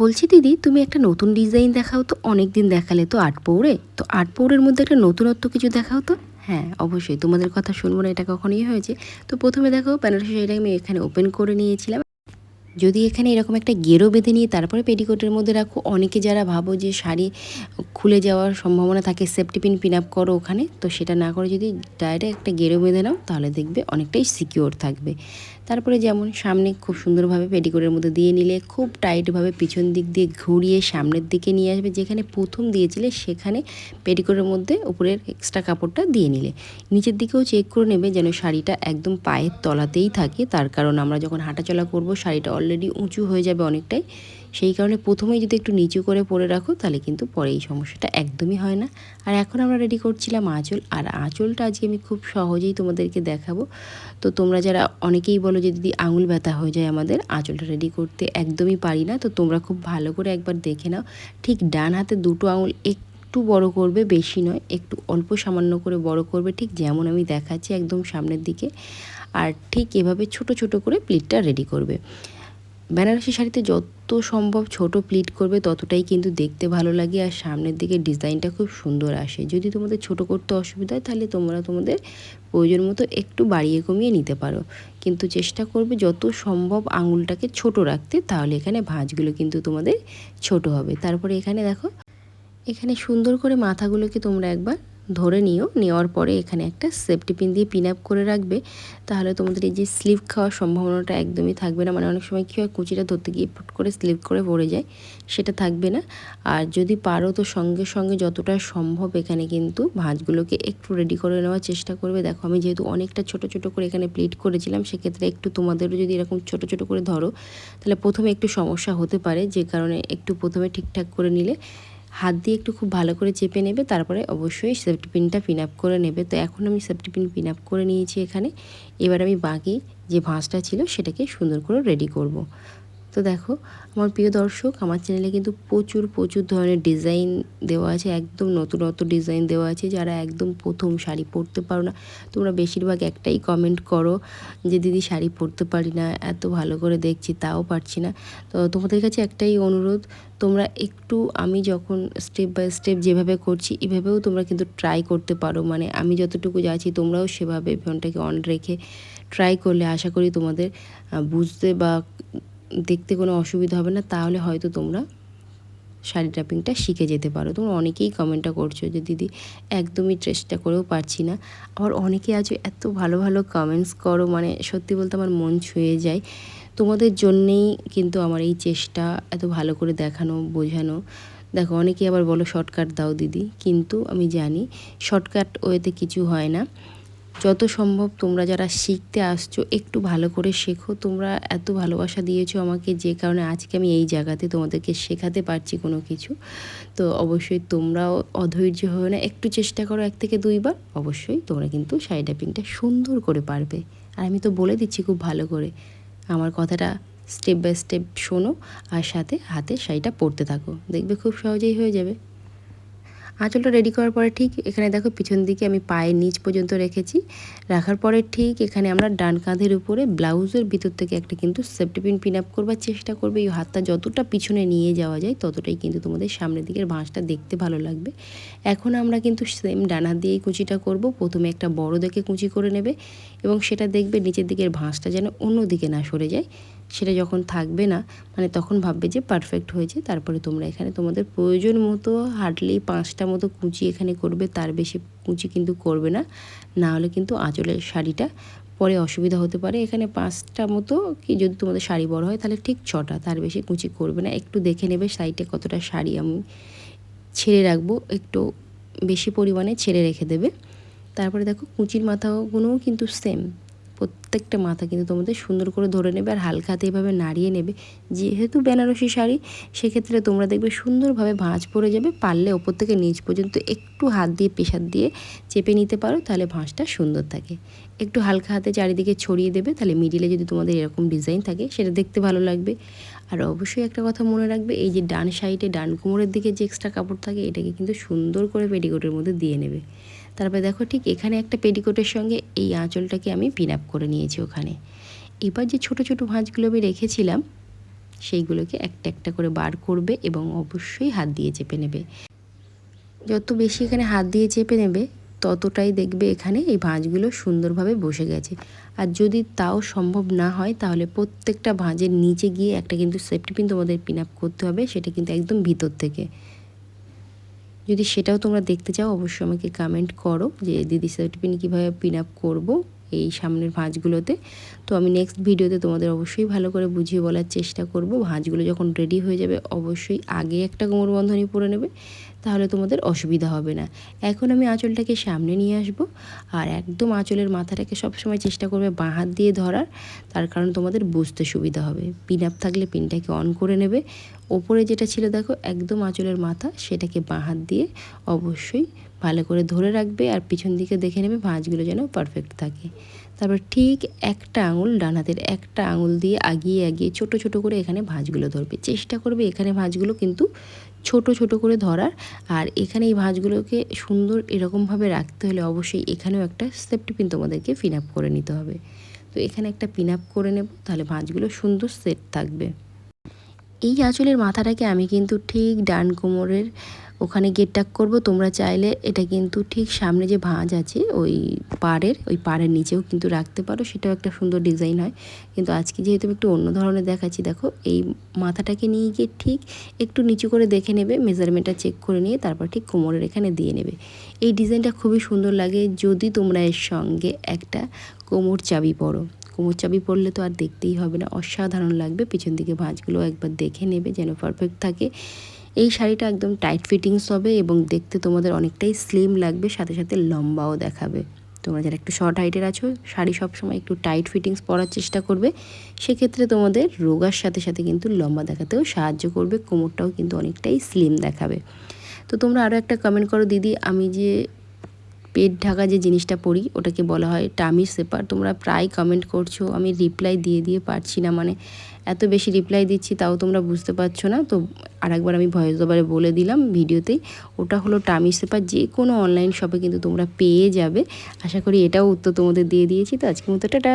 বলছি দিদি, তুমি একটা নতুন ডিজাইন দেখাও তো অনেক দিন দেখালে তো আট পৌড়ে তো আট পৌড়ের মধ্যে একটা নতুনত্ব কিছু দেখাও তো? হ্যাঁ অবশ্যই, তোমাদের কথা শুনব না, এটা কখনই হয়েছে। তো প্রথমে দেখো, বেনারসি শাড়িটা আমি এখানে ওপেন করে নিয়েছিলাম। যদি এখানে এরকম একটা গেরো বেঁধে নিয়ে তারপরে পেটিকোটের মধ্যে রাখো, অনেকে যারা ভাবো যে শাড়ি খুলে যাওয়ার সম্ভাবনা থাকে সেফটি পিন পিন আপ করো ওখানে, তো সেটা না করে যদি ডাইরেক্ট একটা গেরো বেঁধে নাও, তাহলে দেখবে অনেকটাই সিকিওর থাকবে। তারপরে যেমন সামনে খুব সুন্দরভাবে পেটিকোটের মধ্যে দিয়ে নিলে, খুব টাইটভাবে পিছন দিক দিয়ে ঘুরিয়ে সামনের দিকে নিয়ে আসবে, যেখানে প্রথম দিয়েছিলে সেখানে পেটিকোটের মধ্যে উপরের এক্সট্রা কাপড়টা দিয়ে নিলে। নিচের দিকেও চেক করে নেবে যেন শাড়িটা একদম পায়ের তলাতেই থাকে, তার কারণ আমরা যখন হাঁটাচলা করব শাড়িটা অলরেডি উঁচু হয়ে যাবে অনেকটাই। সেই কারণে প্রথমেই যদি একটু নিচু করে পরে রাখো, তাহলে কিন্তু পরে এই সমস্যাটা একদমই হয় না। আর এখন আমরা রেডি করছিলাম আঁচল, আর আঁচলটা আজকে আমি খুব সহজেই তোমাদেরকে দেখাবো। তো তোমরা যারা অনেকেই বলো যে দিদি, আঙুল ব্যথা হয়ে যায় আমাদের, আঁচলটা রেডি করতে একদমই পারি না। তো তোমরা খুব ভালো করে একবার দেখে নাও। ঠিক ডান হাতে দুটো আঙুল একটু বড় করবে, বেশি নয়, একটু অল্প সামান্য করে বড় করবে, ঠিক যেমন আমি দেখাচ্ছি একদম সামনের দিকে। আর ঠিক এভাবে ছোট ছোট করে প্লেটটা রেডি করবে। বেনারসি শাড়িতে যত সম্ভব ছোট প্লিট করবে, ততটাই কিন্তু দেখতে ভালো লাগে আর সামনের দিকে ডিজাইনটা খুব সুন্দর আসে। যদি তোমাদের ছোট করতে অসুবিধা হয়, তাহলে তোমরা তোমাদের প্রয়োজন মতো একটু বাড়িয়ে কমিয়ে নিতে পারো। কিন্তু চেষ্টা করবে যত সম্ভব আঙুলটাকে ছোট রাখতে, তাহলে এখানে ভাঁজগুলো কিন্তু তোমাদের ছোট হবে। তারপরে এখানে দেখো, এখানে সুন্দর করে মাথাগুলোকে তোমরা একবার ধরে নিও, নেওয়ার পরে এখানে একটা সেফটি পিন দিয়ে পিন আপ করে রাখবে। তাহলে তোমাদের এই যে স্লিপ খাওয়ার সম্ভাবনাটা একদমই থাকবে না। মানে অনেক সময় কী হয়, কুচিটা ধরতে গিয়ে ফুট করে স্লিপ করে পড়ে যায়, সেটা থাকবে না। আর যদি পারো তো সঙ্গে সঙ্গে যতটা সম্ভব এখানে কিন্তু ভাঁজগুলোকে একটু রেডি করে নেওয়ার চেষ্টা করবে। দেখো আমি যেহেতু অনেকটা ছোট ছোট করে এখানে প্লেট করেছিলাম, সেক্ষেত্রে একটু তোমাদেরও যদি এরকম ছোট ছোট করে ধরো, তাহলে প্রথমে একটু সমস্যা হতে পারে। যে কারণে একটু প্রথমে ঠিকঠাক করে নিলে হাত দিয়ে একটু খুব ভালো করে চেপে নেবে, তারপরে অবশ্যই সেফটি পিনটা পিন আপ করে নেবে তো এখন আমি সেফটি পিন পিন আপ করে নিয়েছি এখানে এবার আমি বাকি যে ভাঁজটা ছিল সেটাকে সুন্দর করে রেডি করব। তো দেখো, আমার প্রিয় দর্শক, আমার চ্যানেলে কিন্তু প্রচুর প্রচুর ধরনের ডিজাইন দেওয়া আছে, একদম নতুন নতুন ডিজাইন দেওয়া আছে, যারা একদম প্রথম শাড়ি পরতে পারো না। তোমরা বেশিরভাগ একটাই কমেন্ট করো যে, দিদি, শাড়ি পরতে পারি না, এত ভালো করে দেখছি, তাও পারছি না। তো তোমাদের কাছে একটাই অনুরোধ, তোমরা একটু আমি যখন স্টেপ বাই স্টেপ যেভাবে করছি, এভাবেও তোমরা কিন্তু ট্রাই করতে পারো। মানে আমি যতটুকু যাচ্ছি, তোমরাও সেভাবে ফোনটাকে অন রেখে ট্রাই করলে আশা করি তোমাদের বুঝতে বা দেখতে কোনো অসুবিধা হবে না, তাহলে হয়তো তোমরা শাড়ি ট্রাপিংটা শিখে যেতে পারো। তোমরা অনেকেই কমেন্টটা করছ যে, দিদি, একদমই চেষ্টা করেও পারছি না। আবার অনেকে আছো এত ভালো ভালো কমেন্টস করো মানে সত্যি বলতে আমার মন ছুঁয়ে যায়। তোমাদের জন্যেই কিন্তু আমার এই চেষ্টা এত ভালো করে দেখানো, বোঝানো। দেখো, অনেকেই আবার বলো শর্টকাট দাও দিদি। কিন্তু আমি জানি শর্টকাট ওয়েতে কিছু হয় না। যত সম্ভব তোমরা যারা শিখতে আসছো, একটু ভালো করে শেখো। তোমরা এত ভালোবাসা দিয়েছ আমাকে যে কারণে আজকে আমি এই জায়গাতে তোমাদেরকে শেখাতে পারছি কোনো কিছু। তো অবশ্যই তোমরাও অধৈর্য হয়ে না। একটু চেষ্টা করো এক থেকে দুইবার। অবশ্যই তোমরা কিন্তু শাড়ি ট্যাপিংটা সুন্দর করে পারবে। আর আমি তো বলে দিচ্ছি খুব ভালো করে। আমার কথাটা স্টেপ বাই স্টেপ শোনো আর সাথে হাতে শাড়িটা পরতে থাকো। দেখবে খুব সহজেই হয়ে যাবে। আঁচলটা রেডি করার পরে ঠিক এখানে দেখো পিছন দিকে আমি পায়ের নিচ পর্যন্ত রেখেছি। রাখার পরে ঠিক এখানে আমরা ডান কাঁধের উপরে ব্লাউজের ভিতর থেকে একটা কিন্তু সেফটিপিন পিন আপ করবার চেষ্টা করবে। এই হাতটা যতটা পিছনে নিয়ে যাওয়া যায় ততটাই কিন্তু তোমাদের সামনের দিকের ভাঁজটা দেখতে ভালো লাগবে। এখন আমরা কিন্তু সেম ডানা দিয়েই কুচিটা করব। প্রথমে একটা বড় দেখে কুচি করে নেবে এবং সেটা দেখবে নিচের দিকের ভাঁজটা যেন অন্য দিকে না সরে যায়। সেটা যখন থাকবে না মানে তখন ভাববে যে পারফেক্ট হয়েছে, তারপরে তোমরা এখানে তোমাদের প্রয়োজন মতো হার্ডলি পাঁচটা মতো কুচি এখানে করবে, তার বেশি কুচি কিন্তু করবে না। না হলে কিন্তু আঁচলের শাড়িটা পরে অসুবিধা হতে পারে। এখানে পাঁচটা মতো কি যদি তোমাদের শাড়ি বড় হয়, তাহলে ঠিক ছটা, তার বেশি কুচি করবে না। একটু দেখে নেবে সাইডে কতটা শাড়ি আমি ছেড়ে রাখব, একটু বেশি পরিমাণে ছেড়ে রেখে দেবে। তারপরে দেখো কুচির মাথাগুলোও কিন্তু সেম প্রত্যেকটা মাথা কিন্তু তোমাদের সুন্দর করে ধরে নেবে আর হালকা হাতে এভাবে নাড়িয়ে নেবে। যেহেতু বেনারসি শাড়ি, সেক্ষেত্রে তোমরা দেখবে সুন্দরভাবে ভাঁজ পড়ে যাবে, পারলে ওপর থেকে নিচ পর্যন্ত একটু হাত দিয়ে প্রেশার দিয়ে চেপে নিতে পারো, তাহলে ভাঁজটা সুন্দর থাকে। একটু হালকা হাতে চারিদিকে ছড়িয়ে দেবে, তাহলে মিডিলে যদি তোমাদের এরকম ডিজাইন থাকে, সেটা দেখতে ভালো লাগবে। আর অবশ্যই একটা কথা মনে রাখবে, এই যে ডান সাইডে ডান কোমরের দিকে যে এক্সট্রা কাপড় থাকে, এটাকে কিন্তু সুন্দর করে পেটিকোটের মধ্যে দিয়ে নেবে। তারপরে দেখো ঠিক এখানে একটা পেটিকোটের সঙ্গে এই আঁচলটাকে আমি পিন আপ করে নিয়েছি ওখানে। এবার যে ছোট ছোট ভাঁজগুলো আমি রেখেছিলাম, সেইগুলোকে একটা একটা করে বার করবে এবং অবশ্যই হাত দিয়ে চেপে নেবে। যত বেশি এখানে হাত দিয়ে চেপে নেবে, ততটাই দেখবে এখানে এই ভাঁজগুলো সুন্দরভাবে বসে গেছে। আর যদি তাও সম্ভব না হয়, তাহলে প্রত্যেকটা ভাঁজের নিচে গিয়ে একটা কিন্তু সেফটি পিন তোমাদের পিন আপ করতে হবে, সেটা কিন্তু একদম ভিতর থেকে। যদি সেটাও তোমরা দেখতে চাও, অবশ্যই আমাকে কমেন্ট করো যে, দিদি সার্টিফিকেট কীভাবে পিন আপ করব? এই সামনের ভাঁজগুলোতে। তো আমি নেক্সট ভিডিওতে তোমাদের অবশ্যই ভালো করে বুঝিয়ে বলার চেষ্টা করব। ভাঁজগুলো যখন রেডি হয়ে যাবে, অবশ্যই আগে একটা কোমর বন্ধনী পরে নেবে, তাহলে তোমাদের অসুবিধা হবে না। এখন আমি আঁচলটাকে সামনে নিয়ে আসব, আর একদম আঁচলের মাথাটাকে সবসময় চেষ্টা করবে বাঁ হাত দিয়ে ধরার, তার কারণ তোমাদের বুঝতে সুবিধা হবে। পিন আপ থাকলে পিনটাকে অন করে নেবে। ওপরে যেটা ছিল দেখো, একদম আঁচলের মাথা, সেটাকে বাঁ হাত দিয়ে অবশ্যই ভালো করে ধরে রাখবে আর পিছন দিকে দেখে নেবে ভাঁজগুলো যেন পারফেক্ট থাকে। তারপর ঠিক একটা আঙুল ডান হাতের একটা আঙুল দিয়ে আগিয়ে আগিয়ে ছোট ছোট করে এখানে ভাঁজগুলো ধরবে। চেষ্টা করবে এখানে ভাঁজগুলো কিন্তু ছোট ছোট করে ধরার। আর এখানে এই ভাঁজগুলোকে সুন্দর এরকমভাবে রাখতে হলে অবশ্যই এখানেও একটা সেফটি পিন তোমাদেরকে ফিন আপ করে নিতে হবে। তো এখানে একটা পিন আপ করে নেব, তাহলে ভাঁজগুলো সুন্দর সেট থাকবে। এই আঁচলের মাথাটাকে আমি কিন্তু ঠিক ডান কোমরের ওখানে গেট টাক করব। তোমরা চাইলে এটা কিন্তু ঠিক সামনে যে ভাঁজ আছে, ওই পাড়ের ওই পাড়ের নিচেও কিন্তু রাখতে পারো। সেটাও একটা সুন্দর ডিজাইন হয়। কিন্তু আজকে যেহেতু একটু অন্য ধরনের দেখাচ্ছি, দেখো, এই মাথাটাকে নিয়ে গিয়ে ঠিক একটু নিচু করে দেখে নেবে মেজারমেন্টটা চেক করে নিয়ে তারপর ঠিক কোমরের এখানে দিয়ে নেবে। এই ডিজাইনটা খুবই সুন্দর লাগে যদি তোমরা এর সঙ্গে একটা কোমর চাবি পরো। কোমর চাবি পরলে তো আর দেখতেই হবে না। অসাধারণ লাগবে। পিছন দিকে ভাঁজগুলো একবার দেখে নেবে যেন পারফেক্ট থাকে। এই শাড়িটা একদম টাইট ফিটিংস হবে এবং দেখতে তোমাদের অনেকটাই স্লিম লাগবে, সাথে সাথে লম্বাও দেখাবে। তোমরা যারা একটু শর্ট হাইটের আছো, শাড়ি সবসময় একটু টাইট ফিটিংস পরার চেষ্টা করবে। সেক্ষেত্রে তোমাদের রোগার সাথে সাথে কিন্তু লম্বা দেখাতেও সাহায্য করবে, কোমরটাও কিন্তু অনেকটাই স্লিম দেখাবে। তো তোমরা আরও একটা কমেন্ট করো, দিদি, আমি যে পেট ঢাকা যে জিনিসটা পড়ি, ওটাকে বলা হয় টামি সেপার। তোমরা প্রায় কমেন্ট করছ, আমি রিপ্লাই দিয়ে দিয়ে পারছি না। মানে এত বেশি রিপ্লাই দিচ্ছি তাও তোমরা বুঝতে পারছ না। তো আরেকবার আমি ভয়েস ওভারে বলে দিলাম ভিডিওতেই, ওটা হলো টামি সেপার। যে কোনো অনলাইন শপে কিন্তু তোমরা পেয়ে যাবে। আশা করি এটাও উত্তর তোমাদের দিয়ে দিয়েছি। তো আজকে মতো, টাটা!